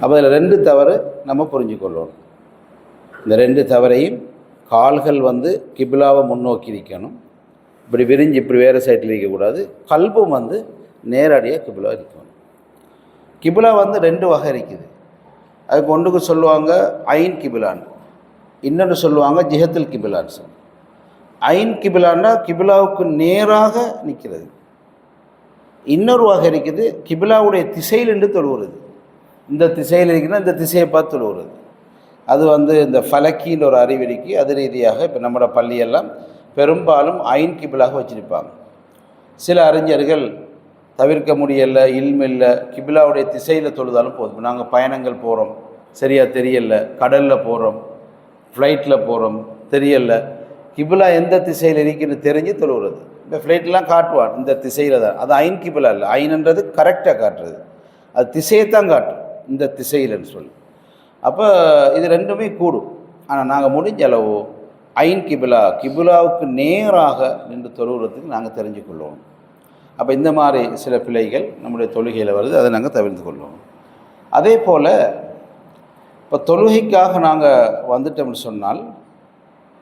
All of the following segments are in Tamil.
அப்போ அதில் ரெண்டு தவறு நம்ம புரிஞ்சுக்கொள்ளணும் இந்த ரெண்டு தவறையும் கால்கள் வந்து கிபிலாவை முன்னோக்கி நிற்கணும் இப்படி விரிஞ்சு இப்படி வேறு சைட்டில் இருக்கக்கூடாது கல்பும் வந்து நேரடியாக கிபிலா இருக்கணும் கிபிலா வந்து ரெண்டு வகை இருக்குது. அதுக்கு ஒன்றுக்கு சொல்லுவாங்க ஐன் கிபிலான் இன்னொன்று சொல்லுவாங்க ஜிஹத்துல் கிபிலான்னு சொல்லி. ஐன் கிபிலான்னா கிபிலாவுக்கு நேராக நிற்கிறது இன்னொரு வகை இருக்குது கிபிலாவுடைய திசையிலிருந்து தொழுகிறது இந்த திசையில் இருக்குன்னா இந்த திசையை பார்த்து தொழுவுறது அது வந்து இந்த ஃபலக்கின்னு ஒரு அறிவிற்கு அது ரீதியாக இப்போ நம்மளோட பள்ளியெல்லாம் பெரும்பாலும் ஐன் கிபிளாக வச்சிருப்பாங்க. சில அறிஞர்கள் தவிர்க்க முடியல இல்லை கிபிலாவுடைய திசையில் தொழுதாலும் போதும். நாங்கள் பயணங்கள் போகிறோம் சரியாக தெரியல கடலில் போகிறோம் ஃப்ளைட்டில் போகிறோம் தெரியல. கிபிலா எந்த திசையில் இருக்குன்னு தெரிஞ்சு தொழுகிறது. இப்போ ஃப்ளைட்லாம் காட்டுவான். இந்த திசையில் தான். அது ஐன் கிபிலா இல்லை. ஐன்ன்றது கரெக்டாக காட்டுறது. அது திசையை தான் காட்டும். இந்த திசையில்னு சொல்லி. அப்போ இது ரெண்டுமே கூடும். ஆனால் நாங்கள் முடிஞ்ச அளவு ஐன் கிபிலா கிபிலாவுக்கு நேராக நின்று தொழுகிறதுக்கு நாங்கள் தெரிஞ்சு கொள்வோம். அப்போ இந்த மாதிரி சில பிழைகள் நம்முடைய தொழுகையில் வருது அதை நாங்கள் தவிர்த்து கொள்வோம். அதே போல் இப்போ தொழுகைக்காக நாங்கள் வந்துட்டோம்னு சொன்னால்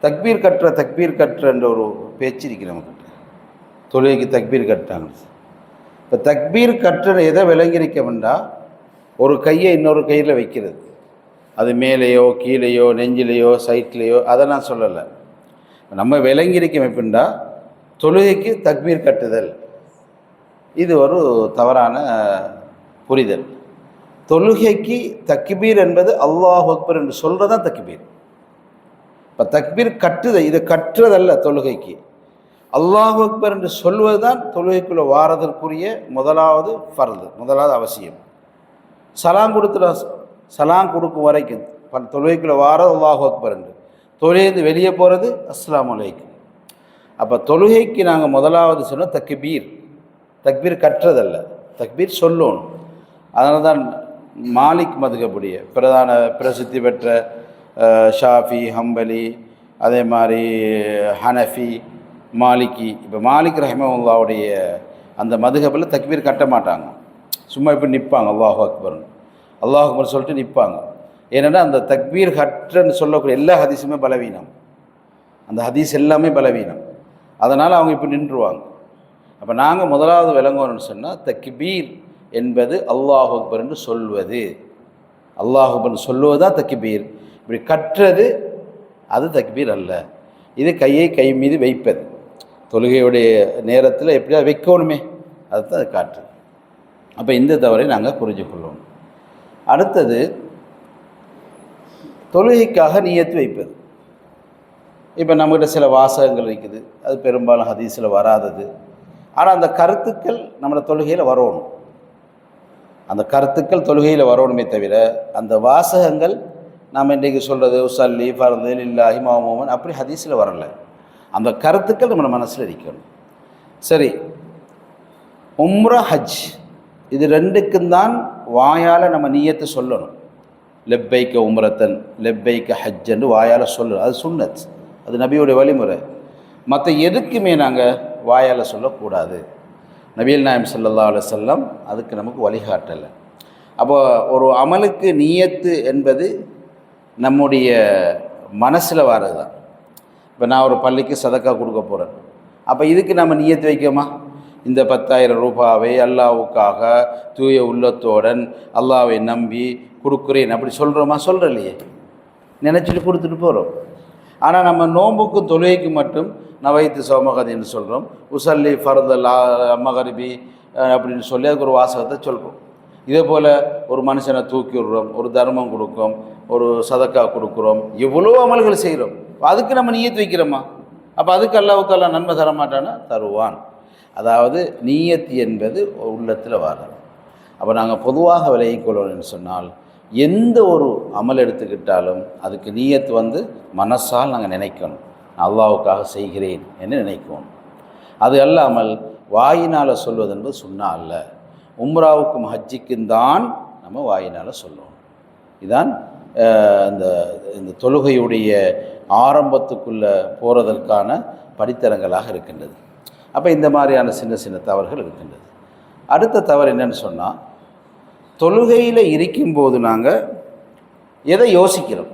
தக்பீர் கட்டுற தக்பீர் கட்டுறன்ற ஒரு பேச்சு இருக்குது நம்மக்கிட்ட தொழுகைக்கு தக்பீர் கட்டுறாங்க. இப்போ தக்பீர் கட்டுற எதை விளங்கியிருக்கோம்னா ஒரு கையை இன்னொரு கையில் வைக்கிறது. அது மேலேயோ கீழேயோ நெஞ்சிலேயோ சைட்லேயோ அதை நான் சொல்லலை. நம்ம விளங்கியிருக்கோம் எப்படின்னா தொழுகைக்கு தக்பீர் கட்டுதல். இது ஒரு தவறான புரிதல். தொழுகைக்கு தக்பீர் என்பது அல்லாஹ் அக்பர் என்று சொல்கிறது தான் தக்பீர். இப்போ தக்பீர் கட்டுதல் இதை கட்டுறதல்ல தொழுகைக்கு. அல்லாஹ் அக்பர் என்று சொல்வது தான் தொழுகைக்குள்ளே வாரதற்குரிய முதலாவது ஃபர்து முதலாவது அவசியம். சலாம் கொடுத்துட சலாம் கொடுக்கும் வரைக்கும் பல தொழுகைக்குள்ளே வாரம் அல்லாஹ் அக்பர் என்று. தொழுகைந்து வெளியே போகிறது அஸ்லாம் அலைக்கும். அப்போ தொழுகைக்கு நாங்கள் முதலாவது சொன்னால் தக்பீர். தக்பீர் கற்றதல்ல. தக்பீர் சொல்லணும். அதனால தான் மாலிக் மதுகப்புடைய பிரதான பிரசித்தி பெற்ற ஷாஃபி ஹம்பலி அதே மாதிரி ஹனஃபி மாலிக்கி. இப்போ மாலிக் ரஹிமவுல்லாவுடைய அந்த மதுகபில் தக்பீர் கட்ட மாட்டாங்க. சும்மா இப்போ நிற்பாங்க அல்லாஹு அக்பர்னு. அல்லாஹ் சொல்லிட்டு நிற்பாங்க. ஏன்னா அந்த தக்பீர் கற்றன்னு சொல்லக்கூடிய எல்லா ஹதீஸுமே பலவீனம். அந்த ஹதீஸ் எல்லாமே பலவீனம். அதனால் அவங்க இப்போ நின்றுவாங்க. அப்போ நாங்கள் முதலாவது விளங்குவோம்னு சொன்னால் தக்பீர் என்பது அல்லாஹ் அக்பர் என்று சொல்வது. அல்லாஹ் சொல்லுவது தான் தக்பீர். இப்படி கற்றது அது தக்பீர் அல்ல. இது கையை கை மீது வைப்பது. தொழுகையுடைய நேரத்தில் எப்படியா வைக்கணுமே. அதுதான் அது காட்டு அப்போ இந்த தவறை நாங்கள் புரிஞ்சுக்கொள்ளணும் அடுத்தது தொழுகைக்காக நியத்து வைப்பது. இப்போ நம்மகிட்ட சில வாசகங்கள் இருக்குது. அது பெரும்பாலும் ஹதீஸில் வராதது. ஆனால் அந்த கருத்துக்கள் நம்மளோட தொழுகையில் வரணும். அந்த கருத்துக்கள் தொழுகையில் வரணுமே தவிர அந்த வாசகங்கள் நாம் இன்றைக்கு சொல்கிறது உசல்லி ஃபர்து இல்லாஹி மாமூமன் அப்படி ஹதீஸில் வரல. அந்த கருத்துக்கள் நம்ம மனசில் இருக்கணும். சரி உம்ரா ஹஜ். இது ரெண்டுக்கும் தான் வாயால் நம்ம நீயத்தை சொல்லணும். லெப்பைக்க உமரத்தன் லெப்பைக்க ஹஜ்ஜன்னு வாயால் சொல்லணும். அது சுன்னத் அது நபியுடைய வழிமுறை. மற்ற எதுக்குமே நாங்கள் வாயால் சொல்லக்கூடாது. நபியல் நாயம் சல்லா அலி வஸல்லம் அதுக்கு நமக்கு வழிகாட்டலை. அப்போ ஒரு அமலுக்கு நீயத்து என்பது நம்முடைய மனசில் வர்றது தான் இப்போ நான் ஒரு பள்ளிக்கு சதக்கா கொடுக்க போகிறேன் அப்போ இதுக்கு நம்ம நீயத்து வைக்கோமா இந்த பத்தாயிரம் ரூபாவை அல்லாவுக்காக தூய உள்ளத்தோடன் அல்லாவை நம்பி கொடுக்குறேன். அப்படி சொல்கிறோமா சொல்கிறலையே நினச்சிட்டு கொடுத்துட்டு போகிறோம் ஆனால் நம்ம நோம்புக்கும் தொழுகைக்கு மட்டும் நவைத்து சோமகதின்னு சொல்கிறோம் உசல்லி ஃபர்தல் மகரிபி அப்படின்னு சொல்லி அதுக்கு ஒரு வாசகத்தை சொல்கிறோம் இதே போல் ஒரு மனுஷனை தூக்கி விடுறோம் ஒரு தர்மம் கொடுக்குறோம் ஒரு சதக்கா கொடுக்குறோம். எவ்வளோ அமல்கள் செய்கிறோம் அதுக்கு நம்ம நீயத்து வைக்கிறோமா? அப்போ அதுக்கு அல்லாஹ் நன்மை தர மாட்டானா தருவான். அதாவது நீயத்து என்பது உள்ளத்தில் வரும் அப்போ நாங்கள் பொதுவாக விலகிக்கொள்ளணும்னு சொன்னால் எந்த ஒரு அமல் எடுத்துக்கிட்டாலும் அதுக்கு நீயத்து வந்து மனசால் நாங்கள் நினைக்கணும். அல்லாவுக்காக செய்கிறேன் என்று நினைக்கணும் அது அல்லாமல் வாயினால் சொல்வது என்பது சுண்ணா அல்ல. உம்ராவுக்கும் ஹஜ்ஜிக்கும் தான் நம்ம வாயினால் சொல்லணும் இதான் இந்த இந்த தொழுகையுடைய ஆரம்பத்துக்குள்ளே போகிறதற்கான படித்தரங்களாக இருக்கின்றது. அப்போ இந்த மாதிரியான சின்ன சின்ன தவறுகள் இருக்கின்றது. அடுத்த தவறு என்னன்னு சொன்னால் தொழுகையில் இருக்கும்போது நாங்கள் எதை யோசிக்கிறோம்?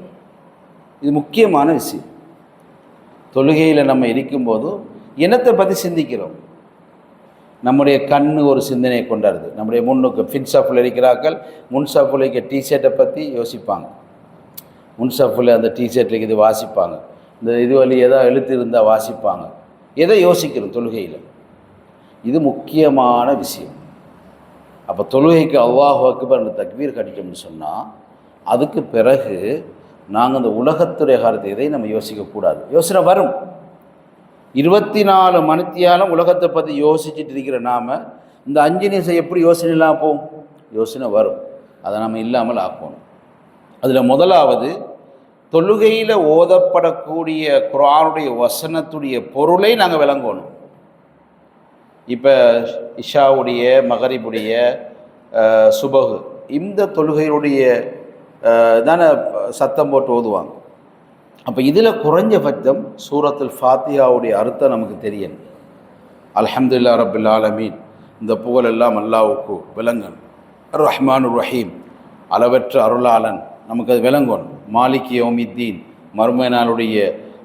இது முக்கியமான விஷயம். தொழுகையில் நம்ம இருக்கும்போது இனத்தை பற்றி சிந்திக்கிறோம்? நம்முடைய கண் ஒரு சிந்தனையை கொண்டாடுது நம்முடைய முன்னுக்கு ஃபின் ஷாஃபில் இருக்கிறார்கள் முன் ஷாஃபில் இருக்க டிஷர்ட்டை பற்றி யோசிப்பாங்க. முன் ஷாஃபில் அந்த டிஷர்ட்டில் இது வாசிப்பாங்க. இந்த இது வழி எதாவது எழுத்து இருந்தால் வாசிப்பாங்க. எதை யோசிக்கணும் தொழுகையில்? இது முக்கியமான விஷயம். அப்போ தொழுகைக்கு அவ்வாஹு அக்பர் அந்த தக்வீர் கட்டிட்டோம்னு சொன்னால் அதுக்கு பிறகு நாங்கள் அந்த உலகத்துடைய காலத்தை எதையும் நம்ம யோசிக்கக்கூடாது யோசனை வரும். இருபத்தி நாலு மணித்தியாலும் உலகத்தை பற்றி யோசிச்சுட்டு இருக்கிற நாம் இந்த அஞ்சு நிமிஷம் எப்படி யோசனை இல்லாமல் போகும் யோசனை வரும். அதை நம்ம இல்லாமல் ஆக்கணும். அதில் முதலாவது தொழுகையில் ஓதப்படக்கூடிய குரானுடைய வசனத்துடைய பொருளை நாங்கள் விளங்கணும். இப்போ இஷாவுடைய மகரிபுடைய சுபகு இந்த தொழுகையுடைய தானே சத்தம் போட்டு ஓதுவாங்க. அப்போ இதில் குறைஞ்சபட்சம் சூரத்தில் ஃபாத்தியாவுடைய அர்த்தம் நமக்கு தெரியும். அலமதுல்லா ரபுல் ஆலமீன். இந்த புகழெல்லாம் அல்லாவுக்கு விளங்கன் ரஹ்மான் ரஹீம். அளவற்ற அருளாளன். நமக்கு அது விளங்கணும் மாலிக் யோமித்தீன் மறுமை நாளுடைய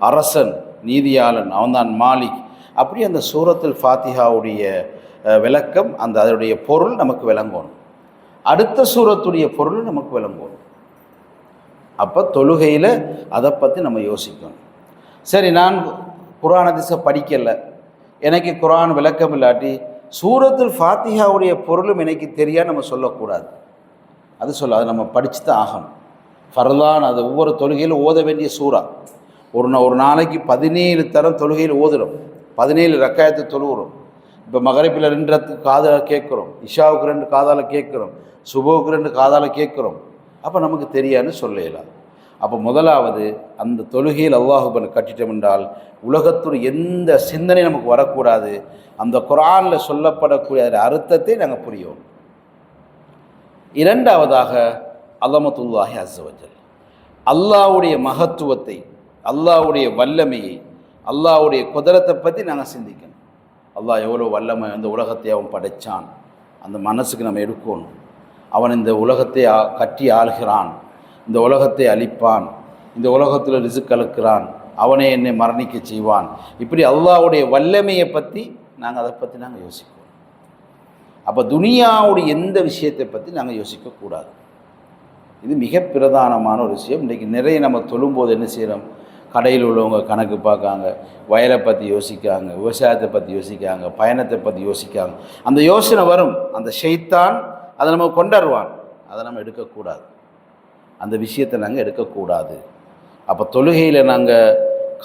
அரசன் நீதியாளன் அவன்தான் மாலிக். அப்படி அந்த சூரத்தில் ஃபாத்திஹாவுடைய விளக்கம் அந்த அதனுடைய பொருள் நமக்கு விளங்கணும் அடுத்த சூரத்துடைய பொருள் நமக்கு விளங்கணும் அப்போ தொழுகையில் அதை பற்றி நம்ம யோசிக்கணும். சரி நான் குரான் அதிச படிக்கலை. எனக்கு குரான் விளக்கம் இல்லாட்டி சூரத்தில் ஃபாத்திஹாவுடைய பொருளும் எனக்கு தெரியா நம்ம சொல்லக்கூடாது. அது சொல்ல அது நம்ம படித்து தான் ஆகணும். ஃபர்லான் அது ஒவ்வொரு தொழுகையிலும் ஓத வேண்டிய சூறா. ஒரு நா- ஒரு நாளைக்கு பதினேழு தரம் தொழுகையில் ஓதுறோம். பதினேழு ரக்காயத்தை தொழுகிறோம் இப்போ மகரிப்பில் ரெண்டு காதால் கேட்குறோம். இஷாவுக்கு ரெண்டு காதால் கேட்குறோம். சுபோவுக்கு ரெண்டு காதால் கேட்குறோம். அப்போ நமக்கு தெரியான்னு சொல்லலாம் அப்போ முதலாவது அந்த தொழுகையில் அல்லாஹுபன் கட்டிட்டோம் என்றால் உலகத்துடைய எந்த சிந்தனை நமக்கு வரக்கூடாது. அந்த குரானில் சொல்லப்படக்கூடிய அர்த்தத்தை நாங்கள் புரியும் இரண்டாவதாக அலமத்துல்லாஹி அஸ்ஸவஜல் அல்லாவுடைய மகத்துவத்தை அல்லாவுடைய வல்லமையை அல்லாஹ்வுடைய குதிரத்தை பற்றி நாங்கள் சிந்திக்கணும். அல்லாஹ் எவ்வளோ வல்லமை அந்த உலகத்தை அவன் படைச்சான். அந்த மனசுக்கு நம்ம எடுக்கணும். அவன் இந்த உலகத்தை ஆ- கட்டி ஆள்கிறான். இந்த உலகத்தை அழிப்பான். இந்த உலகத்தில் ரிசுக் அழுக்கிறான் அவனே என்னை மரணிக்க செய்வான். இப்படி அல்லாவுடைய வல்லமையை பற்றி நாங்கள் அதை பற்றி நாங்கள் யோசிப்போம் அப்போ துனியாவுடைய எந்த விஷயத்தை பற்றி நாங்கள் யோசிக்கக்கூடாது இது மிக பிரதானமான ஒரு விஷயம். இன்றைக்கி நிறைய நம்ம தொழும்போது என்ன செய்கிறோம் கடையில் உள்ளவங்க கணக்கு பார்க்காங்க வயலை பற்றி யோசிக்காங்க விவசாயத்தை பற்றி யோசிக்காங்க பயணத்தை பற்றி யோசிக்காங்க. அந்த யோசனை வரும். அந்த ஷைத்தான் அதை நம்ம கொண்டாடுவான் அதை நம்ம எடுக்கக்கூடாது. அந்த விஷயத்தை நாங்கள் எடுக்கக்கூடாது. அப்போ தொழுகையில் நாங்கள்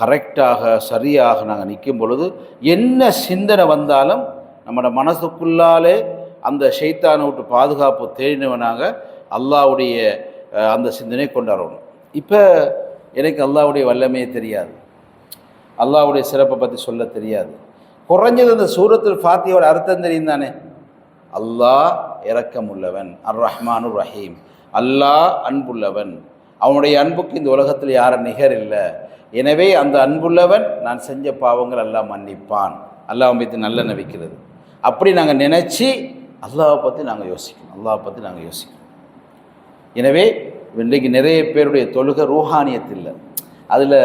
கரெக்டாக சரியாக நாங்கள் நிற்கும் பொழுது என்ன சிந்தனை வந்தாலும் நம்மளோட மனசுக்குள்ளாலே அந்த ஷைத்தானை விட்டு பாதுகாப்பு தேடினவனாக அல்லாவுடைய அந்த சிந்தனை கொண்டாடணும். இப்போ எனக்கு அல்லாவுடைய வல்லமையே தெரியாது. அல்லாவுடைய சிறப்பை பற்றி சொல்ல தெரியாது. குறைஞ்சது அந்த சூரத்தில் ஃபாத்தியோட அர்த்தம் தெரியும் தானே அல்லாஹ் இரக்கமுள்ளவன் அர் ரஹ்மானு ரஹீம். அல்லாஹ் அன்புள்ளவன். அவனுடைய அன்புக்கு இந்த உலகத்தில் யாரும் நிகர் இல்லை. எனவே அந்த அன்புள்ளவன் நான் செஞ்ச பாவங்கள் எல்லாம் மன்னிப்பான். அல்லாஹ் பற்றி நல்ல நவிக்கிறது அப்படி நாங்கள் நினச்சி அல்லாவை பற்றி நாங்கள் யோசிக்கணும். அல்லாவை பற்றி நாங்கள் யோசிக்கணும். எனவே இன்றைக்கு நிறைய பேருடைய தொழுகை ரூஹானியத்து இல்லை அதில்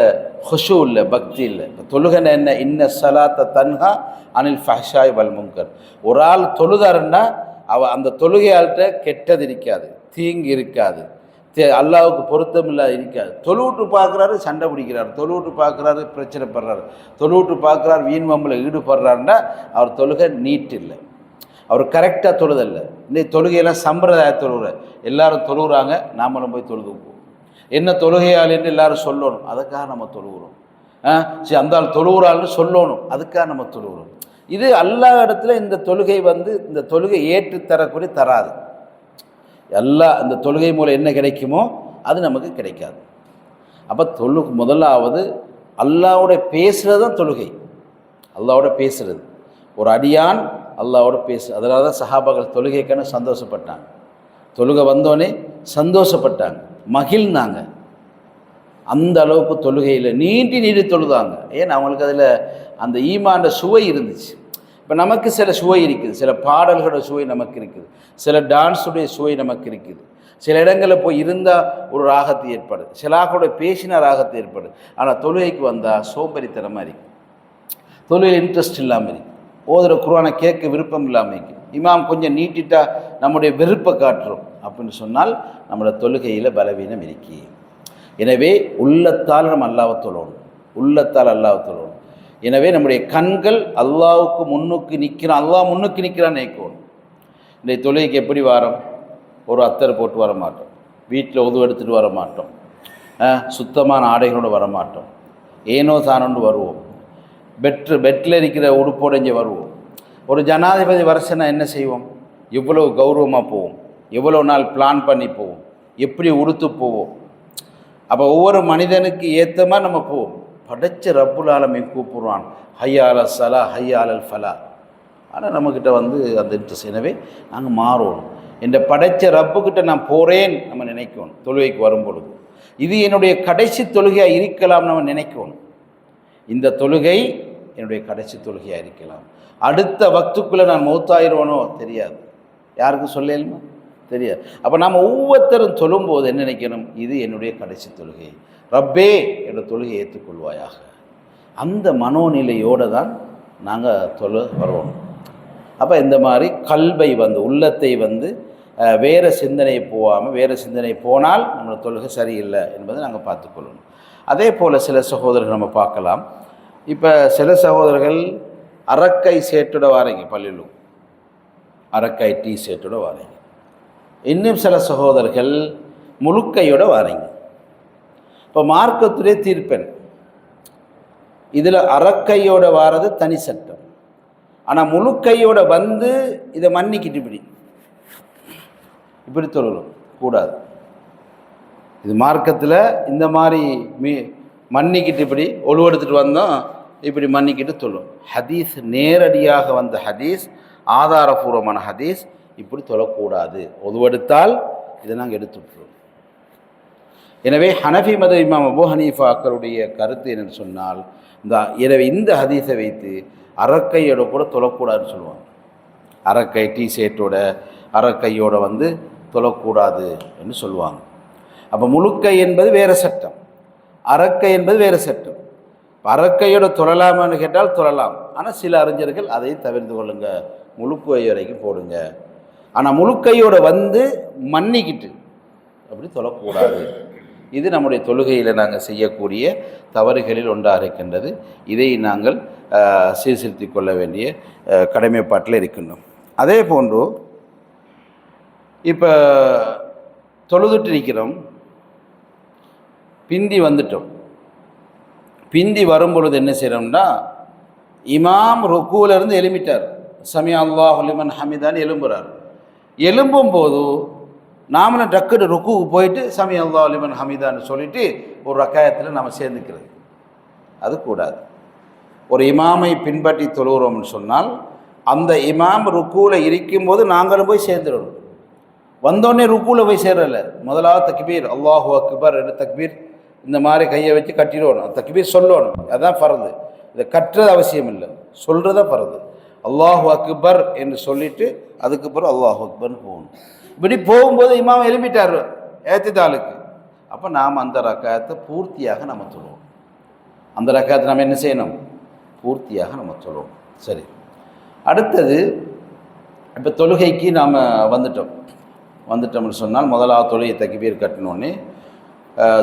ஹுஷு இல்லை பக்தி இல்லை. இப்போ தொழுகைன்னா என்ன? இன்ன சலாத்த தன்ஹா அனில் ஃபஹ்ஷாய் வல் முங்கர் ஒரு ஆள் தொழுதாருன்னா அவ அந்த தொழுகையாள்கிட்ட கெட்டது இருக்காது தீங்கு இருக்காது. தே- அல்லாவுக்கு பொருத்தம் இல்லாத இருக்காது. தொழுவிட்டு பார்க்குறாரு சண்டை பிடிக்கிறார். தொழுவிட்டு பார்க்குறாரு பிரச்சனைப்படுறாரு தொழுவிட்டு பார்க்குறாரு வீண் வம்பில் ஈடுபடுறாருன்னா அவர் தொழுகை நீட் இல்லை அவர் கரெக்டாக தொழுதல்ல. இன்னைக்கு தொழுகையெல்லாம் சம்பிரதாய தொழுகிற எல்லாரும் தொழுகிறாங்க நாமளும் போய் தொழுதுப்போம் என்ன தொழுகையாளின்னு எல்லாரும் சொல்லணும்? அதுக்காக நம்ம தொழுகிறோம் ஆ? சரி அந்த ஆள் தொழுகிறாள்னு சொல்லணும். அதுக்காக நம்ம தொழுகிறோம் இது எல்லா இடத்துல இந்த தொழுகை வந்து இந்த தொழுகை ஏற்று தரக்கூடிய தராது. எல்லா இந்த தொழுகை மூலம் என்ன கிடைக்குமோ அது நமக்கு கிடைக்காது. அப்போ தொழு முதலாவது அல்லாவோட பேசுகிறது தான் தொழுகை. அல்லாவோட பேசுகிறது ஒரு அடியான் அல்லாவோட பேசு அதனால தான் சஹாபாக்கள் தொழுகைக்கான சந்தோஷப்பட்டாங்க. தொழுகை வந்தோடனே சந்தோஷப்பட்டாங்க. மகிழ்ந்தாங்க. அந்த அளவுக்கு தொழுகையில் நீட்டி நீட்டி தொழுதாங்க. ஏன் அவங்களுக்கு அதில் அந்த ஈமாண்ட சுவை இருந்துச்சு. இப்போ நமக்கு சில சுவை இருக்குது. சில பாடல்களோட சுவை நமக்கு இருக்குது. சில டான்ஸுடைய சுவை நமக்கு இருக்குது. சில இடங்களில் போய் இருந்தால் ஒரு ராகத்தை ஏற்படுது சிலாக்களோட பேசினா ராகத்தை ஏற்படுது ஆனால் தொழுகைக்கு வந்தால் சோம்பரித்தனமாக இருக்குது தொழுகையில் இன்ட்ரெஸ்ட் இல்லாமல் இருக்குது ஓதுற குருவானை கேட்க விருப்பம் இல்லாமல் இமாம் கொஞ்சம் நீட்டிட்டா நம்முடைய வெறுப்பை காட்டுறோம் அப்படின்னு சொன்னால் நம்மளோட தொழுகையில் பலவீனம் இருக்கி. எனவே உள்ளத்தால் நம்ம அல்லாவை தொழணும். உள்ளத்தால் அல்லாவை தொழணும். எனவே நம்முடைய கண்கள் அல்லாவுக்கு முன்னுக்கு நிற்கிறான் அல்லா முன்னுக்கு நிற்கிறான்னு நினைக்கணும். இன்றைய தொழுகைக்கு எப்படி வாரம்? ஒரு அத்தரை போட்டு வர மாட்டோம். வீட்டில் உதவு எடுத்துகிட்டு வர மாட்டோம். சுத்தமான ஆடைகளோடு வர மாட்டோம். ஏனோ தானோண்டு வருவோம். பெட்ரு பெட்டில் இருக்கிற உடுப்போடு இங்கே வருவோம். ஒரு ஜனாதிபதி வருஷனா என்ன செய்வோம்? எவ்வளோ கௌரவமாக போவோம். எவ்வளோ நாள் பிளான் பண்ணி போவோம். எப்படி உடுத்து போவோம்? அப்போ ஒவ்வொரு மனிதனுக்கு ஏற்ற மாதிரி நம்ம போவோம். படைச்ச ரப்புல் ஆலமை கூப்பிடுவான் ஹையால சலா ஹையாலல் ஃபலா. ஆனால் நம்மக்கிட்ட வந்து அந்த இன்ட்ரெஸ்ட் எனவே நாங்கள் மாறணும் இந்த படைச்ச ரப்புக்கிட்ட நான் போகிறேன் நம்ம நினைக்கணும். தொழுகைக்கு வரும் பொழுது இது என்னுடைய கடைசி தொழுகையாக இருக்கலாம் நம்ம நினைக்கணும். இந்த தொழுகை என்னுடைய கடைசி தொழுகையாக இருக்கலாம் அடுத்த வக்துக்குள்ளே நான் மௌத்தாயிருவனோ? தெரியாது. யாருக்கும் சொல்லலுமா? தெரியாது. அப்போ நாம் ஒவ்வொருத்தரும் சொல்லும்போது என்ன நினைக்கணும்? இது என்னுடைய கடைசி தொழுகை. ரப்பே என்னோட தொழுகையை ஏற்றுக்கொள்வாயாக. அந்த மனோநிலையோடு தான் நாங்கள் தொழு வருவோம் அப்போ இந்த மாதிரி கல்வை வந்து உள்ளத்தை வந்து வேறு சிந்தனை போகாமல் வேறு சிந்தனை போனால் நம்மளோட தொழுகை சரியில்லை என்பதை நாங்கள் பார்த்துக்கொள்ளணும். அதே போல் சில சகோதரர்கள் நம்ம பார்க்கலாம். இப்போ சில சகோதரர்கள் அரக்கை சேட்டோட வாரீங்க பள்ளியிலும். அரக்கை டீ சேட்டோட வாரீங்க இன்னும் சில சகோதரர்கள் முழுக்கையோட வாரீங்க இப்போ மார்க்கத்துடைய தீர்ப்பெண் இதில் அரக்கையோட வாரது தனி சட்டம். ஆனால் முழுக்கையோட வந்து இதை மன்னிக்கிட்டு இப்படி இப்படி சொல்லணும். கூடாது. இது மார்க்கத்தில் இந்த மாதிரி மீ மன்னிக்கிட்டு இப்படி ஒழுவெடுத்துட்டு வந்தோம் இப்படி மன்னிக்கிட்டு சொல்லும். ஹதீஸ் நேரடியாக வந்த ஹதீஸ் ஆதாரபூர்வமான ஹதீஸ் இப்படி தொழக்கூடாது ஒதுவெடுத்தால் இதை நாங்கள் எடுத்துட்டுருவோம் எனவே ஹனஃபி மத இமாம் அபு ஹனீஃபாக்களுடைய கருத்து என்னன்னு சொன்னால் இந்த எனவே இந்த ஹதீஸை வைத்து அரக்கையோட கூட தொழக்கூடாதுன்னு சொல்லுவாங்க. அரக்கை டீ அறக்கையோட வந்து தொழக்கூடாது என்று சொல்லுவாங்க. அப்போ முழுக்கை என்பது வேறு சட்டம். அரக்கை என்பது வேறு சட்டம். பறக்கையோடு தொழலாமான்னு கேட்டால் தொழலாம் ஆனால் சில அறிஞர்கள் அதை தவிர்த்து கொள்ளுங்க. முழுக்கை வரைக்கும் போடுங்க. ஆனால் முழுக்கையோட வந்து மன்னிக்கிட்டு அப்படி தொழக்கூடாது. இது நம்முடைய தொழுகையில் நாங்கள் செய்யக்கூடிய தவறுகளில் ஒன்றாக இருக்கின்றது. இதை நாங்கள் சீர்திருத்தி சீர்திருத்திக் கொள்ள வேண்டிய கடமைப்பாட்டில் இருக்கின்றோம். அதே போன்று இப்போ தொழுதுட்டு இருக்கிறோம் பிந்தி வந்துட்டோம். பிந்தி வரும்பொழுது என்ன செய்கிறோம்னா இமாம் ருக்குல இருந்து சமி அல்லாஹ் ஹலிமன் ஹமிதான்னு எழும்புறார். எழும்பும் போது நாமளும் டக்குனு ருக்குவுக்கு போயிட்டு சமி அல்லா லிமன் ஹமிதான்னு சொல்லிட்டு ஒரு ரக்காயத்தில் நம்ம சேர்ந்துக்கிறது. அது கூடாது. ஒரு இமாமை பின்பற்றி தொழுகிறோம்னு சொன்னால் அந்த இமாம் ருக்குவில் இருக்கும்போது நாங்களும் போய் சேர்ந்துடணும். வந்தோடனே ருக்குவில் போய் சேரலை முதலாவது தக்பீர் அல்லாஹு அக்பர் ரெண்டு தக்பீர். இந்த மாதிரி கையை வச்சு கட்டிடணும். தக்பீர் சொல்லணும். அதுதான் ஃபரது. இதை கட்டுறது அவசியம் இல்லை. சொல்கிறத ஃபரது. அல்லாஹு அக்பர் என்று சொல்லிவிட்டு அதுக்கப்புறம் அல்லாஹு அக்பர்னு போகணும். இப்படி போகும்போது இமாம் எழுப்பிட்டார் ஏத்திதாளுக்கு. அப்போ நாம் அந்த ரக்காயத்தை பூர்த்தியாக நம்ம சொல்லுவோம் அந்த ரக்காயத்தை நம்ம என்ன செய்யணும்? பூர்த்தியாக நம்ம சொல்லுவோம் சரி. அடுத்தது இப்போ தொழுகைக்கு நாம் வந்துட்டோம். வந்துட்டோம்னு சொன்னால் முதலாவது தொழுகை தக்கிபீர் கட்டினோடனே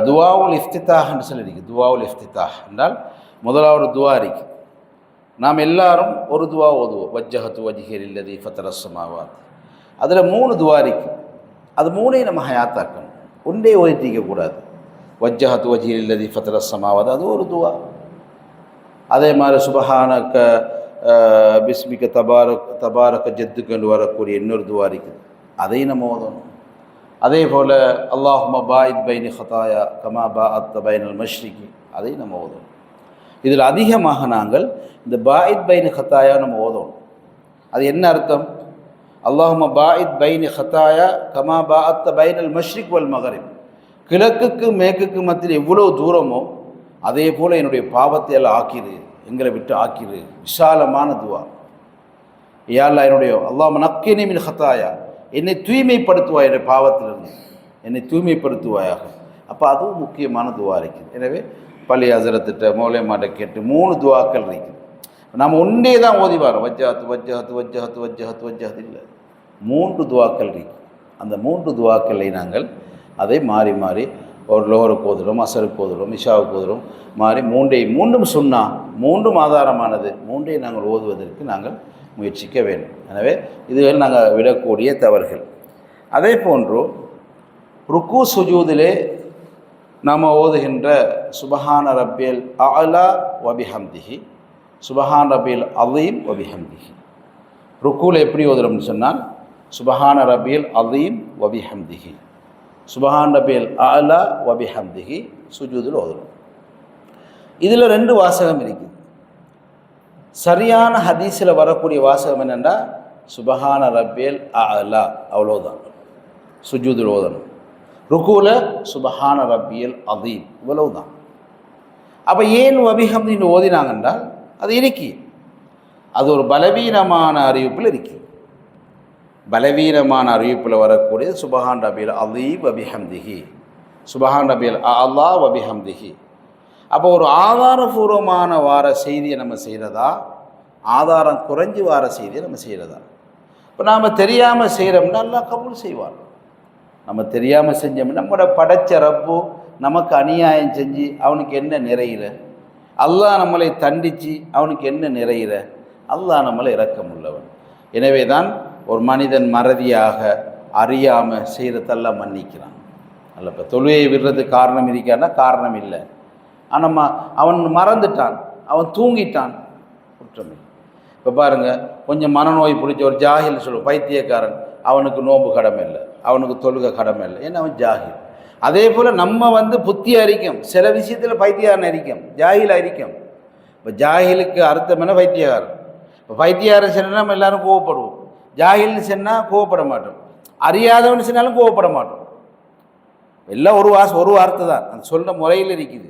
துவாவுல் இஃப்தித்தாஹ்னு சொல்லி இருக்கு துவாவுல் இஃப்தித்தாஹ் என்றால் முதலாவது துவா இருக்குது நாம் எல்லாரும் ஒரு துவா ஓதுவோம். வஜ்ஜஹத்து வஜ்ஹிர் இல்லதி ஃபத்தரசமாவாத் அதில் மூணு துவா இருக்கு. அது மூணையும் நம்ம ஹயாத்தாக்கணும். ஒன்றே ஓதிட்டிக்கக்கூடாது வஜ்ஜஹத்து வஜ்ஹிர் இல்லதி ஃபத்தரசமாவாத் அது ஒரு துவா. அதே மாதிரி சுபஹானக்க பிஸ்மிக்க தபாரக் தபாரக்க ஜத்துக்கண்டு வரக்கூடிய இன்னொரு துவா இருக்குது. அதையும் நம்ம ஓதணும். அதே போல் அல்லாஹும பாயித் பைனி ஹதாயா கமா பா அத்த பைனல் மஷ்ரிகி. அதையும் நம்ம ஓதணும் இதில் அதிகமாக நாங்கள் இந்த பாயித் பைனி ஹத்தாயா நம்ம ஓதணும் அது என்ன அர்த்தம்? அல்லாஹும பாயித் பைனி ஹத்தாயா கமா பா அத்த பைனல் மஷ்ரிக் வல் மகரிப். கிழக்குக்கு மேற்குக்கு மத்தியில் எவ்வளோ தூரமோ அதே போல் என்னுடைய பாவத்தை எல்லாம் ஆக்கிரு எங்களை விட்டு ஆக்கிரு. விசாலமான துவா. யாழ்லா என்னுடைய அல்லாம நக்கினி மின் ஹத்தாயா என்னை தூய்மைப்படுத்துவாய் என்ற பாவத்திலிருந்து. என்னை தூய்மைப்படுத்துவாயாக. அப்போ அதுவும் முக்கியமான துவா இருக்குது. எனவே பள்ளி அசரத்திட்ட மௌலியமாட்ட கேட்டு மூணு துவாக்கள் இருக்குது. நம்ம ஒன்றே தான் ஓதி வரோம். வஜ்ஜாத்து வஜ்ஜாத்து வஜ்ஜாத்து வஜ்ஜாத்து வஜ்ஜாத்து இல்லை. மூன்று துவாக்கள் இருக்கு அந்த மூன்று துவாக்களை நாங்கள் அதை மாறி மாறி ஒரு லோகருக்கு ஓதுறோம் அசருக்கு ஓதுறோம் இஷாவுக்கு ஓதுறோம் மாறி மூன்றை மூன்றும் சொன்னால் மூன்றும் ஆதாரமானது. மூன்றை நாங்கள் ஓதுவதற்கு நாங்கள் முயற்சிக்க வேண்டும். எனவே இதுகள் நாங்கள் விடக்கூடிய தவறுகள். அதே போன்று ருக்கு சுஜூதிலே நாம் ஓதுகின்ற சுபஹான ரப்பியல் அலா வபிஹம்திஹி சுபஹான் ரபியல் அலீம் வபிஹம்திஹி. ருக்குவில் எப்படி ஓதுறோம்னு சொன்னால் சுபஹான ரபியல் அலீம் வபிஹம்திஹி சுபஹான் ரபியல் அலா வபிஹம்திஹி சுஜூதில் ஓதுறோம். இதில் ரெண்டு வாசகம் இருக்குது. சரியான ஹதீஸில் வரக்கூடிய வாசகம் என்னென்னா சுபஹான ரப்பியல் அலா அவ்வளோதான் சுஜூதில் ஓதணும். ருக்கூல சுபஹான ரப்பியல் அதீம் இவ்வளவுதான். அப்போ ஏன் வபிஹம்தின்னு ஓதினாங்கன்றால் அது இருக்கு. அது ஒரு பலவீனமான அறிவிப்பில் இருக்கு. பலவீனமான அறிவிப்பில் வரக்கூடிய சுபஹான் ரபியல் அதீம் வபிஹம்திஹி சுபஹான் ரபியல் அல்லா வபிஹம்திஹி அப்போ ஒரு ஆதாரபூர்வமான வார செய்தியை நம்ம செய்கிறதா ஆதாரம் குறைஞ்சி வார செய்தியை நம்ம செய்கிறதா இப்போ நாம் தெரியாமல் செய்கிறோம்னா எல்லாம் கபூல் செய்வான். நம்ம தெரியாமல் செஞ்சோம்னா நம்மளோட படைச்ச ரப்பு நமக்கு அநியாயம் செஞ்சு அவனுக்கு என்ன நிறையிற? அல்லாஹ் நம்மளை தண்டித்து அவனுக்கு என்ன நிறையிற? அல்லாஹ் நம்மளை இறக்கம் உள்ளவன். எனவே தான் ஒரு மனிதன் மறதியாக அறியாமல் செய்கிறதெல்லாம் மன்னிக்கிறான். அல்ல இப்போ தொழுகையை விடுறதுக்கு காரணம் இருக்கான்னா காரணம் இல்லை. ஆனால் ம அவன் மறந்துட்டான் அவன் தூங்கிட்டான். குற்றமே. இப்போ பாருங்கள் கொஞ்சம் மனநோய் பிடிச்ச ஒரு ஜாகில் சொல்லுவோம் பைத்தியக்காரன் அவனுக்கு நோம்பு கடமை இல்லை அவனுக்கு தொழுக கடமை இல்லை ஏன்னா அவன் ஜாகில். அதே போல் நம்ம வந்து புத்தி அரிக்கும் சில விஷயத்தில் பைத்தியாரன் அரிக்கும் ஜாகில் அரிக்கும். இப்போ ஜாகிலுக்கு அர்த்தம் என்ன? பைத்தியகாரன் இப்போ பைத்தியாரன் சொன்னால் நம்ம எல்லாரும் கோவப்படுவோம். ஜாகில்னு சொன்னால் கோவப்பட மாட்டோம். அறியாதவன் சொன்னாலும் கோவப்பட மாட்டோம். எல்லாம் ஒரு வாசம் ஒரு வார்த்தை தான் அந்த சொல்கிற முறையில் இருக்குது.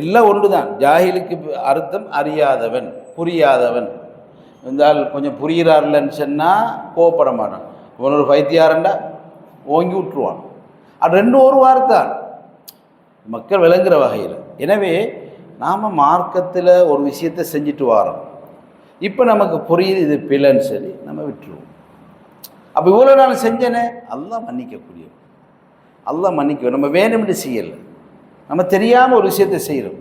எல்லாம் ஒன்று தான் ஜாகிலுக்கு அர்த்தம் அறியாதவன் புரியாதவன். இருந்தால் கொஞ்சம் புரிகிறார்லன்னு சொன்னால் கோவப்பட மாட்டான். இவன் ஒரு பைத்தியாரண்டா ஓங்கி விட்டுருவான் அது ரெண்டு ஒரு வார்த்தை மக்கள் விளங்குற வகையில். எனவே நாம் மார்க்கத்தில் ஒரு விஷயத்தை செஞ்சுட்டு வரோம். இப்போ நமக்கு புரியுது இது பிழைன்னு சொல்லி நம்ம விட்டுருவோம். அப்போ இவ்வளோ நாள் செஞ்சனே எல்லாம் மன்னிக்கக்கூடியவன். எல்லாம் மன்னிக்க நம்ம வேணும்னு செய்யலை. நம்ம தெரியாமல் ஒரு விஷயத்தை செய்கிறோம்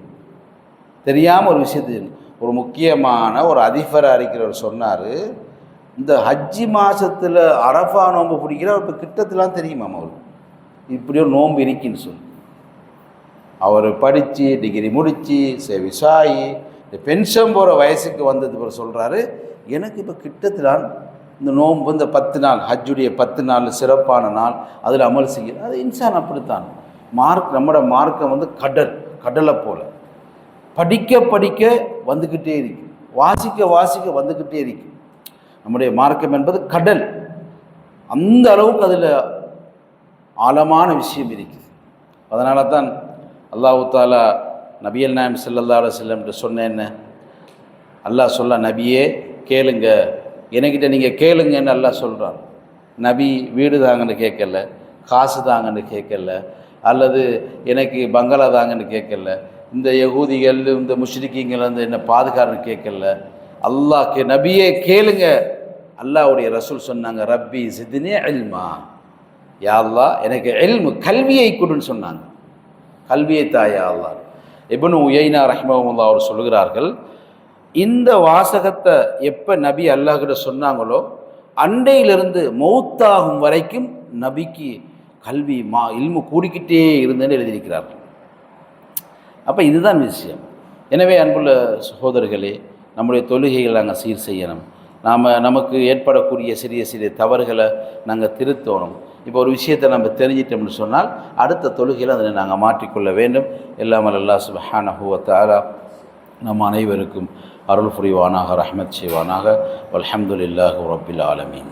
தெரியாமல் ஒரு விஷயத்தை ஒரு முக்கியமான ஒரு அதிபர் அறிக்கிறவர் சொன்னார் இந்த ஹஜ்ஜி மாதத்தில் அரஃபா நோன்பு பிடிக்கிற இப்போ கிட்டத்தெலாம் தெரியுமா அவருக்கு இப்படி ஒரு நோன்பு இருக்குன்னு சொல்லி. அவர் படித்து டிகிரி முடித்து விசாயி இந்த பென்ஷன் போகிற வயசுக்கு வந்தது பிறகு சொல்கிறாரு எனக்கு இப்போ கிட்டத்திலான் இந்த நோன்பு இந்த பத்து நாள் ஹஜ்ஜுடைய பத்து நாள் சிறப்பான நாள் அதில் அமல் செய்யணும் அது இன்சான் அப்படித்தான். மார்க் நம்மளோட மார்க்கம் வந்து கடல் கடலை போல். படிக்க படிக்க வந்துக்கிட்டே இருக்கு. வாசிக்க வாசிக்க வந்துக்கிட்டே இருக்கு. நம்முடைய மார்க்கம் என்பது கடல். அந்த அளவுக்கு அதில் ஆழமான விஷயம் இருக்குது. அதனால தான் அல்லாஹு தாலா நபியல் நாயம் செல்லல்லா செல்லம்ட்டு சொன்னேன் என்ன அல்லாஹ் சொல்ல நபியே கேளுங்க. என்கிட்ட நீங்கள் கேளுங்கன்னு அல்லாஹ் சொல்கிறான் நபி வீடு தாங்கன்னு கேட்கல காசு தாங்கன்னு கேட்கல அல்லது எனக்கு பங்களா தாங்கன்னு கேட்கல. இந்த யகூதிகள் இந்த முஷ்ரிக்கிங்கள் வந்து என்ன பாதுகாரன்னு கேட்கல. அல்லாஹ் கே நபியே கேளுங்க. அல்லாஹ்வுடைய ரசூல் சொன்னாங்க ரப்பி சித்தினே அல்மா யா அல்லாஹ் எனக்கு எல்மு கல்வியை கொடுன்னு சொன்னாங்க. கல்வியை தாயா அல்லா இப்னு உயினா ரஹ்மஹமுல்லா அவர் சொல்கிறார்கள் இந்த வாசகத்தை எப்போ நபி அல்லாஹ்கிட்ட சொன்னாங்களோ அண்டையிலிருந்து மௌத்தாகும் வரைக்கும் நபிக்கு கல்வி மா இல்மு கூடிக்கிட்டே இருந்தேன்னு எழுதியிருக்கிறார்கள் அப்போ இதுதான் விஷயம். எனவே அன்புள்ள சகோதரர்களே நம்முடைய தொழுகைகளை நாங்கள் சீர் செய்யணும். நாம் நமக்கு ஏற்படக்கூடிய சிறிய சிறிய தவறுகளை நாங்கள் திருத்தணும். இப்போ ஒரு விஷயத்தை நம்ம தெரிஞ்சிட்டோம்னு சொன்னால் அடுத்த தொழுகையில் அதனை நாங்கள் மாற்றிக்கொள்ள வேண்டும். எல்லாம் அல்லா சுபஹானஹுவத்தாலா நம் அனைவருக்கும் அருள் புரிவானாக ரஹமத் செய்வானாக. அலமதுல்லாஹு ரபில் ஆலமீன்.